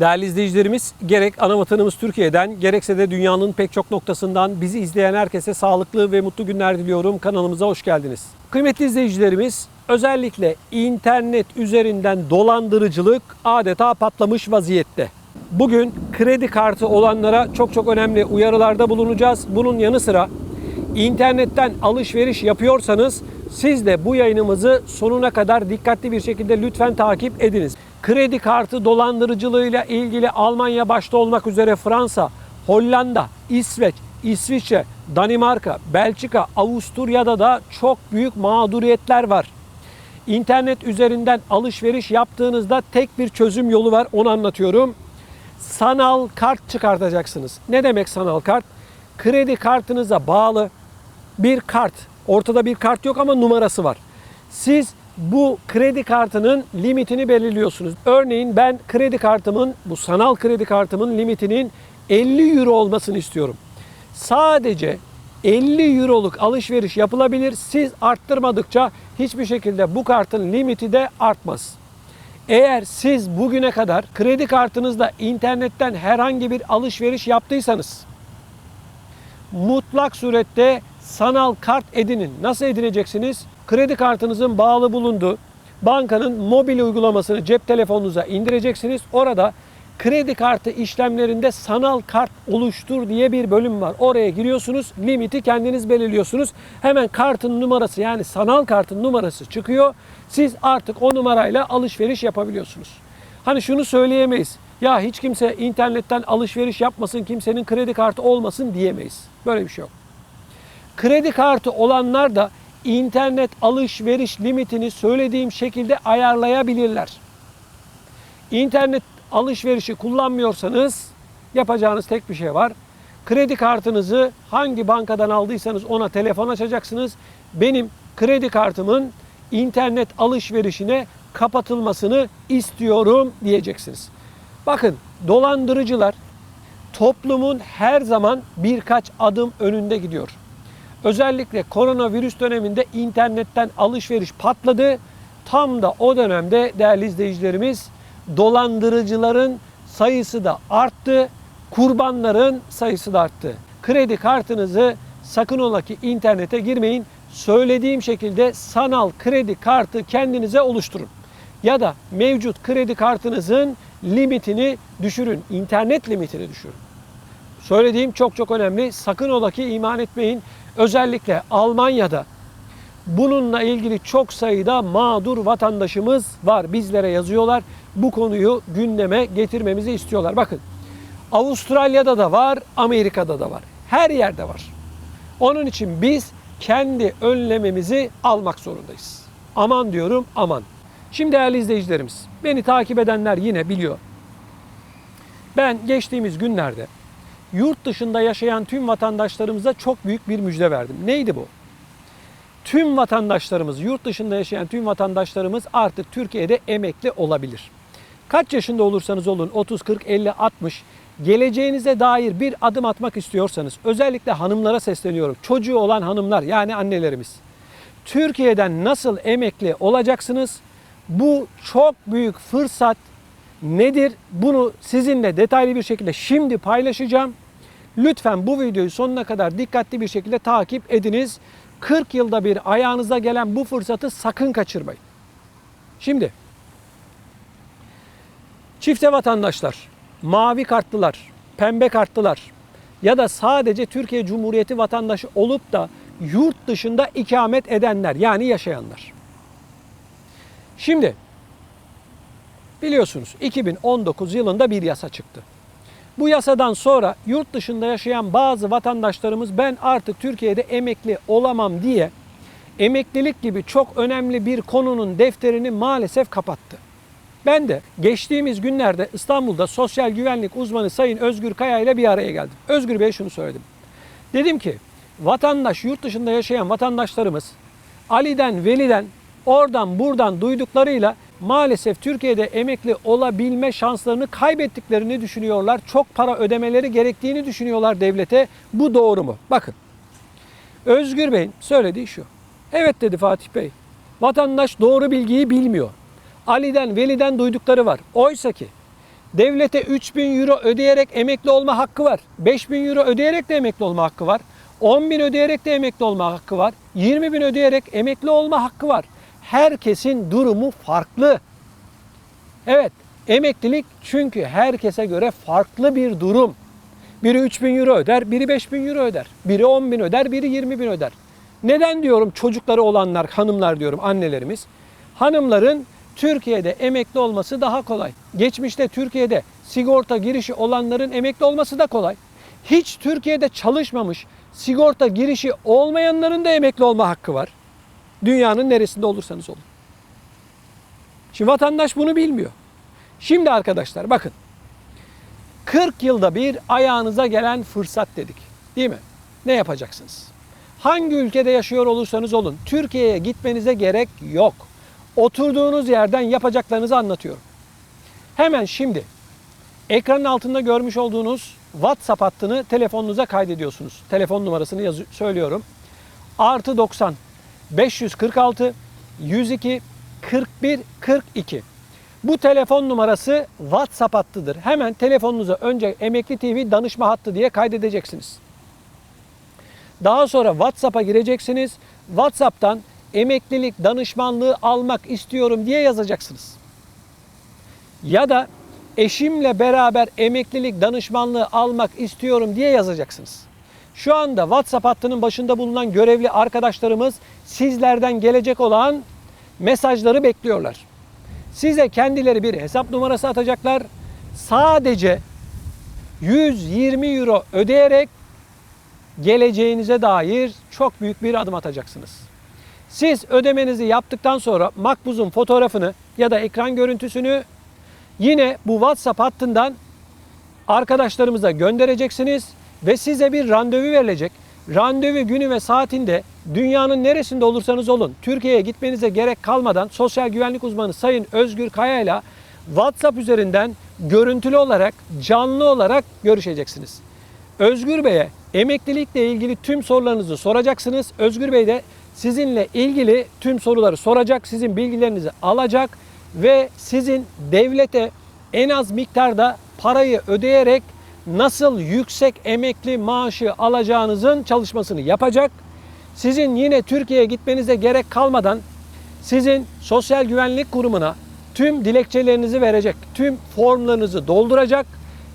Değerli izleyicilerimiz, gerek ana vatanımız Türkiye'den, gerekse de dünyanın pek çok noktasından bizi izleyen herkese sağlıklı ve mutlu günler diliyorum. Kanalımıza hoş geldiniz. Kıymetli izleyicilerimiz, özellikle internet üzerinden dolandırıcılık adeta patlamış vaziyette. Bugün kredi kartı olanlara çok çok önemli uyarılarda bulunacağız. Bunun yanı sıra internetten alışveriş yapıyorsanız siz de bu yayınımızı sonuna kadar dikkatli bir şekilde lütfen takip ediniz. Kredi kartı dolandırıcılığıyla ilgili Almanya başta olmak üzere Fransa, Hollanda, İsveç, İsviçre, Danimarka, Belçika, Avusturya'da da çok büyük mağduriyetler var. İnternet üzerinden alışveriş yaptığınızda tek bir çözüm yolu var. Onu anlatıyorum. Sanal kart çıkartacaksınız. Ne demek sanal kart? Kredi kartınıza bağlı bir kart. Ortada bir kart yok ama numarası var. Siz bu kredi kartının limitini belirliyorsunuz. Örneğin ben kredi kartımın, bu sanal kredi kartımın limitinin 50 euro olmasını istiyorum. Sadece 50 euroluk alışveriş yapılabilir. Siz arttırmadıkça hiçbir şekilde bu kartın limiti de artmaz. Eğer siz bugüne kadar kredi kartınızla internetten herhangi bir alışveriş yaptıysanız mutlak surette sanal kart edinin. Nasıl edineceksiniz? Kredi kartınızın bağlı bulunduğu bankanın mobil uygulamasını cep telefonunuza indireceksiniz. Orada kredi kartı işlemlerinde sanal kart oluştur diye bir bölüm var. Oraya giriyorsunuz, limiti kendiniz belirliyorsunuz. Hemen kartın numarası yani sanal kartın numarası çıkıyor. Siz artık o numarayla alışveriş yapabiliyorsunuz. Hani şunu söyleyemeyiz. Ya hiç kimse internetten alışveriş yapmasın, kimsenin kredi kartı olmasın diyemeyiz. Böyle bir şey yok. Kredi kartı olanlar da internet alışveriş limitini söylediğim şekilde ayarlayabilirler. İnternet alışverişi kullanmıyorsanız yapacağınız tek bir şey var. Kredi kartınızı hangi bankadan aldıysanız ona telefon açacaksınız. Benim kredi kartımın internet alışverişine kapatılmasını istiyorum diyeceksiniz. Bakın dolandırıcılar toplumun her zaman birkaç adım önünde gidiyor. Özellikle koronavirüs döneminde internetten alışveriş patladı. Tam da o dönemde değerli izleyicilerimiz dolandırıcıların sayısı da arttı. Kurbanların sayısı da arttı. Kredi kartınızı sakın ola ki internete girmeyin. Söylediğim şekilde sanal kredi kartı kendinize oluşturun. Ya da mevcut kredi kartınızın limitini düşürün. internet limitini düşürün. Söylediğim çok çok önemli. Sakın ola ki iman etmeyin. Özellikle Almanya'da bununla ilgili çok sayıda mağdur vatandaşımız var. Bizlere yazıyorlar. Bu konuyu gündeme getirmemizi istiyorlar. Bakın Avustralya'da da var, Amerika'da da var. Her yerde var. Onun için biz kendi önlememizi almak zorundayız. Aman diyorum aman. Şimdi değerli izleyicilerimiz, beni takip edenler yine biliyor. Ben geçtiğimiz günlerde yurt dışında yaşayan tüm vatandaşlarımıza çok büyük bir müjde verdim. Neydi bu? Tüm vatandaşlarımız, yurt dışında yaşayan tüm vatandaşlarımız artık Türkiye'de emekli olabilir. Kaç yaşında olursanız olun 30, 40, 50, 60 geleceğinize dair bir adım atmak istiyorsanız özellikle hanımlara sesleniyorum. Çocuğu olan hanımlar yani annelerimiz. Türkiye'den nasıl emekli olacaksınız? Bu çok büyük fırsat nedir? Bunu sizinle detaylı bir şekilde şimdi paylaşacağım. Lütfen bu videoyu sonuna kadar dikkatli bir şekilde takip ediniz. 40 yılda bir ayağınıza gelen bu fırsatı sakın kaçırmayın. Şimdi çifte vatandaşlar, mavi kartlılar, pembe kartlılar ya da sadece Türkiye Cumhuriyeti vatandaşı olup da yurt dışında ikamet edenler yani yaşayanlar. Şimdi biliyorsunuz 2019 yılında bir yasa çıktı. Bu yasadan sonra yurt dışında yaşayan bazı vatandaşlarımız ben artık Türkiye'de emekli olamam diye emeklilik gibi çok önemli bir konunun defterini maalesef kapattı. Ben de geçtiğimiz günlerde İstanbul'da sosyal güvenlik uzmanı Sayın Özgür Kaya ile bir araya geldim. Özgür Bey şunu söyledim. Dedim ki vatandaş yurt dışında yaşayan vatandaşlarımız Ali'den Veli'den oradan buradan duyduklarıyla maalesef Türkiye'de emekli olabilme şanslarını kaybettiklerini düşünüyorlar. Çok para ödemeleri gerektiğini düşünüyorlar devlete. Bu doğru mu? Bakın. Özgür Bey'in söylediği şu. Evet dedi Fatih Bey. Vatandaş doğru bilgiyi bilmiyor. Ali'den, Veli'den duydukları var. Oysa ki devlete 3000 euro ödeyerek emekli olma hakkı var. 5000 euro ödeyerek de emekli olma hakkı var. 10 bin ödeyerek de emekli olma hakkı var. 20 bin ödeyerek emekli olma hakkı var. Herkesin durumu farklı. Evet, emeklilik çünkü herkese göre farklı bir durum. Biri 3000 euro öder, biri 5000 euro öder. Biri 10 bin öder, biri 20 bin öder. Neden diyorum çocukları olanlar, hanımlar diyorum annelerimiz. Hanımların Türkiye'de emekli olması daha kolay. Geçmişte Türkiye'de sigorta girişi olanların emekli olması da kolay. Hiç Türkiye'de çalışmamış, sigorta girişi olmayanların da emekli olma hakkı var. Dünyanın neresinde olursanız olun. Şimdi vatandaş bunu bilmiyor. Şimdi arkadaşlar bakın. 40 yılda bir ayağınıza gelen fırsat dedik. Değil mi? Ne yapacaksınız? Hangi ülkede yaşıyor olursanız olun Türkiye'ye gitmenize gerek yok. Oturduğunuz yerden yapacaklarınızı anlatıyorum. Hemen şimdi ekranın altında görmüş olduğunuz WhatsApp hattını telefonunuza kaydediyorsunuz. Telefon numarasını söylüyorum. Artı 90 546 102 41 42. Bu telefon numarası WhatsApp hattıdır. Hemen telefonunuza önce Emekli TV danışma hattı diye kaydedeceksiniz. Daha sonra WhatsApp'a gireceksiniz. WhatsApp'tan emeklilik danışmanlığı almak istiyorum diye yazacaksınız. Ya da eşimle beraber emeklilik danışmanlığı almak istiyorum diye yazacaksınız. Şu anda WhatsApp hattının başında bulunan görevli arkadaşlarımız sizlerden gelecek olan mesajları bekliyorlar. Size kendileri bir hesap numarası atacaklar. Sadece 120 euro ödeyerek geleceğinize dair çok büyük bir adım atacaksınız. Siz ödemenizi yaptıktan sonra makbuzun fotoğrafını ya da ekran görüntüsünü yine bu WhatsApp hattından arkadaşlarımıza göndereceksiniz ve size bir randevu verilecek. Randevu günü ve saatinde dünyanın neresinde olursanız olun Türkiye'ye gitmenize gerek kalmadan sosyal güvenlik uzmanı Sayın Özgür Kaya ile WhatsApp üzerinden görüntülü olarak canlı olarak görüşeceksiniz. Özgür Bey'e emeklilikle ilgili tüm sorularınızı soracaksınız. Özgür Bey de sizinle ilgili tüm soruları soracak, sizin bilgilerinizi alacak ve sizin devlete en az miktarda parayı ödeyerek nasıl yüksek emekli maaşı alacağınızın çalışmasını yapacak. Sizin yine Türkiye'ye gitmenize gerek kalmadan sizin Sosyal Güvenlik Kurumu'na tüm dilekçelerinizi verecek, tüm formlarınızı dolduracak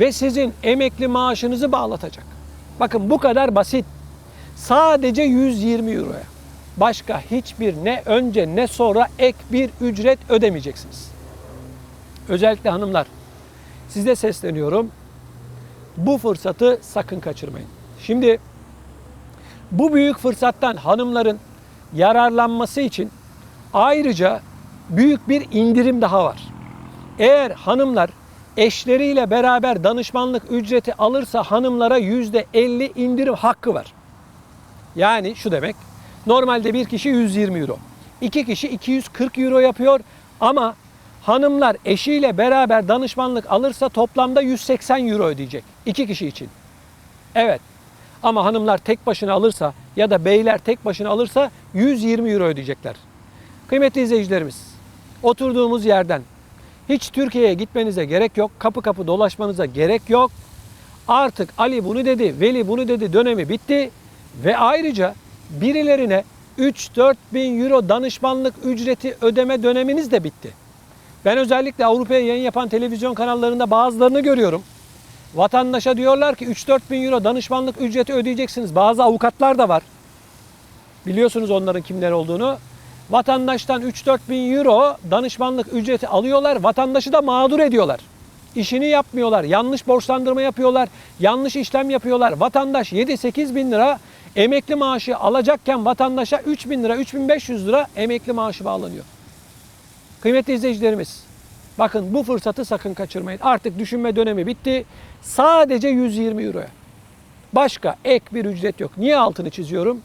ve sizin emekli maaşınızı bağlatacak. Bakın bu kadar basit. Sadece 120 euroya. Başka hiçbir ne önce ne sonra ek bir ücret ödemeyeceksiniz. Özellikle hanımlar size sesleniyorum. Bu fırsatı sakın kaçırmayın. Şimdi bu büyük fırsattan hanımların yararlanması için ayrıca büyük bir indirim daha var. Eğer hanımlar eşleriyle beraber danışmanlık ücreti alırsa hanımlara %50 indirim hakkı var. Yani şu demek. Normalde bir kişi 120 euro. iki kişi 240 euro yapıyor ama hanımlar eşiyle beraber danışmanlık alırsa toplamda 180 euro ödeyecek. iki kişi için. Evet. Ama hanımlar tek başına alırsa ya da beyler tek başına alırsa 120 euro ödeyecekler. Kıymetli izleyicilerimiz, oturduğumuz yerden hiç Türkiye'ye gitmenize gerek yok. Kapı kapı dolaşmanıza gerek yok. Artık Ali bunu dedi, Veli bunu dedi dönemi bitti. Ve ayrıca birilerine 3-4 bin euro danışmanlık ücreti ödeme döneminiz de bitti. Ben özellikle Avrupa'ya yayın yapan televizyon kanallarında bazılarını görüyorum. Vatandaşa diyorlar ki 3-4 bin euro danışmanlık ücreti ödeyeceksiniz. Bazı avukatlar da var. Biliyorsunuz onların kimler olduğunu. Vatandaştan 3-4 bin euro danışmanlık ücreti alıyorlar. Vatandaşı da mağdur ediyorlar. İşini yapmıyorlar. Yanlış borçlandırma yapıyorlar. Yanlış işlem yapıyorlar. Vatandaş 7-8 bin lira emekli maaşı alacakken vatandaşa 3 bin lira, 3500 lira emekli maaşı bağlanıyor. Kıymetli izleyicilerimiz, bakın bu fırsatı sakın kaçırmayın. Artık düşünme dönemi bitti. Sadece 120 euroya. Başka ek bir ücret yok. Niye altını çiziyorum?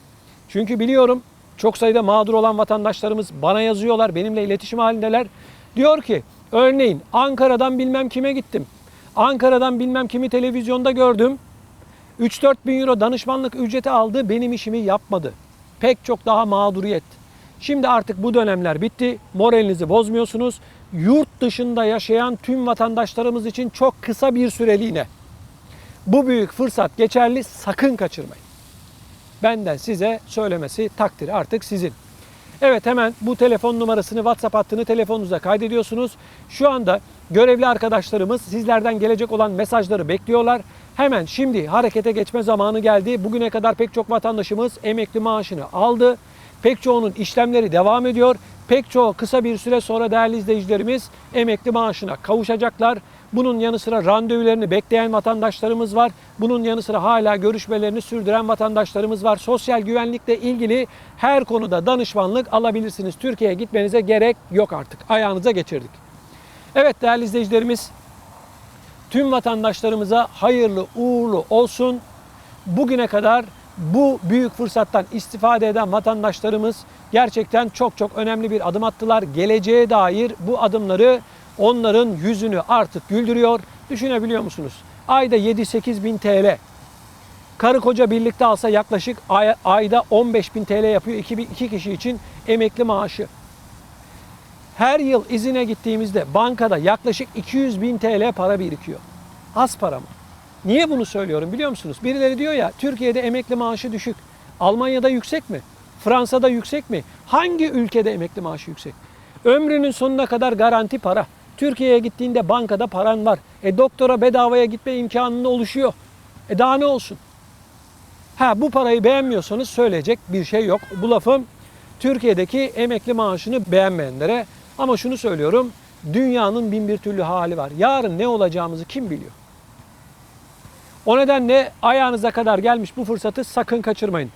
Çünkü biliyorum çok sayıda mağdur olan vatandaşlarımız bana yazıyorlar, benimle iletişim halindeler. Diyor ki örneğin Ankara'dan bilmem kime gittim. Ankara'dan bilmem kimi televizyonda gördüm. 3-4 bin euro danışmanlık ücreti aldı, benim işimi yapmadı. Pek çok daha mağduriyet. Şimdi artık bu dönemler bitti. Moralinizi bozmuyorsunuz. Yurt dışında yaşayan tüm vatandaşlarımız için çok kısa bir süreliğine bu büyük fırsat geçerli. Sakın kaçırmayın. Benden size söylemesi takdir artık sizin. Evet hemen bu telefon numarasını WhatsApp hattını telefonunuza kaydediyorsunuz. Şu anda görevli arkadaşlarımız sizlerden gelecek olan mesajları bekliyorlar. Hemen şimdi harekete geçme zamanı geldi. Bugüne kadar pek çok vatandaşımız emekli maaşını aldı. Pek çoğunun işlemleri devam ediyor. Pek çoğu kısa bir süre sonra değerli izleyicilerimiz emekli maaşına kavuşacaklar. Bunun yanı sıra randevularını bekleyen vatandaşlarımız var. Bunun yanı sıra hala görüşmelerini sürdüren vatandaşlarımız var. Sosyal güvenlikle ilgili her konuda danışmanlık alabilirsiniz. Türkiye'ye gitmenize gerek yok artık. Ayağınıza geçirdik. Evet değerli izleyicilerimiz tüm vatandaşlarımıza hayırlı uğurlu olsun. Bugüne kadar bu büyük fırsattan istifade eden vatandaşlarımız gerçekten çok çok önemli bir adım attılar. Geleceğe dair bu adımları onların yüzünü artık güldürüyor. Düşünebiliyor musunuz? Ayda 7-8 bin TL. Karı koca birlikte alsa yaklaşık ay- ayda 15 bin TL yapıyor iki, iki kişi için emekli maaşı. Her yıl izine gittiğimizde bankada yaklaşık 200 bin TL para birikiyor. Az para mı? Niye bunu söylüyorum biliyor musunuz? Birileri diyor ya Türkiye'de emekli maaşı düşük. Almanya'da yüksek mi? Fransa'da yüksek mi? Hangi ülkede emekli maaşı yüksek? Ömrünün sonuna kadar garanti para. Türkiye'ye gittiğinde bankada paran var. E doktora bedavaya gitme imkanın oluşuyor. E daha ne olsun? Ha bu parayı beğenmiyorsanız söyleyecek bir şey yok. Bu lafım Türkiye'deki emekli maaşını beğenmeyenlere ama şunu söylüyorum. Dünyanın bin bir türlü hali var. Yarın ne olacağımızı kim biliyor? O nedenle ayağınıza kadar gelmiş bu fırsatı sakın kaçırmayın.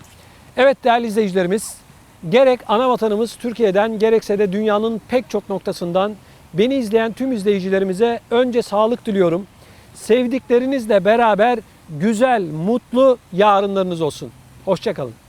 Evet değerli izleyicilerimiz, gerek ana vatanımız Türkiye'den gerekse de dünyanın pek çok noktasından beni izleyen tüm izleyicilerimize önce sağlık diliyorum. Sevdiklerinizle beraber güzel, mutlu yarınlarınız olsun. Hoşçakalın.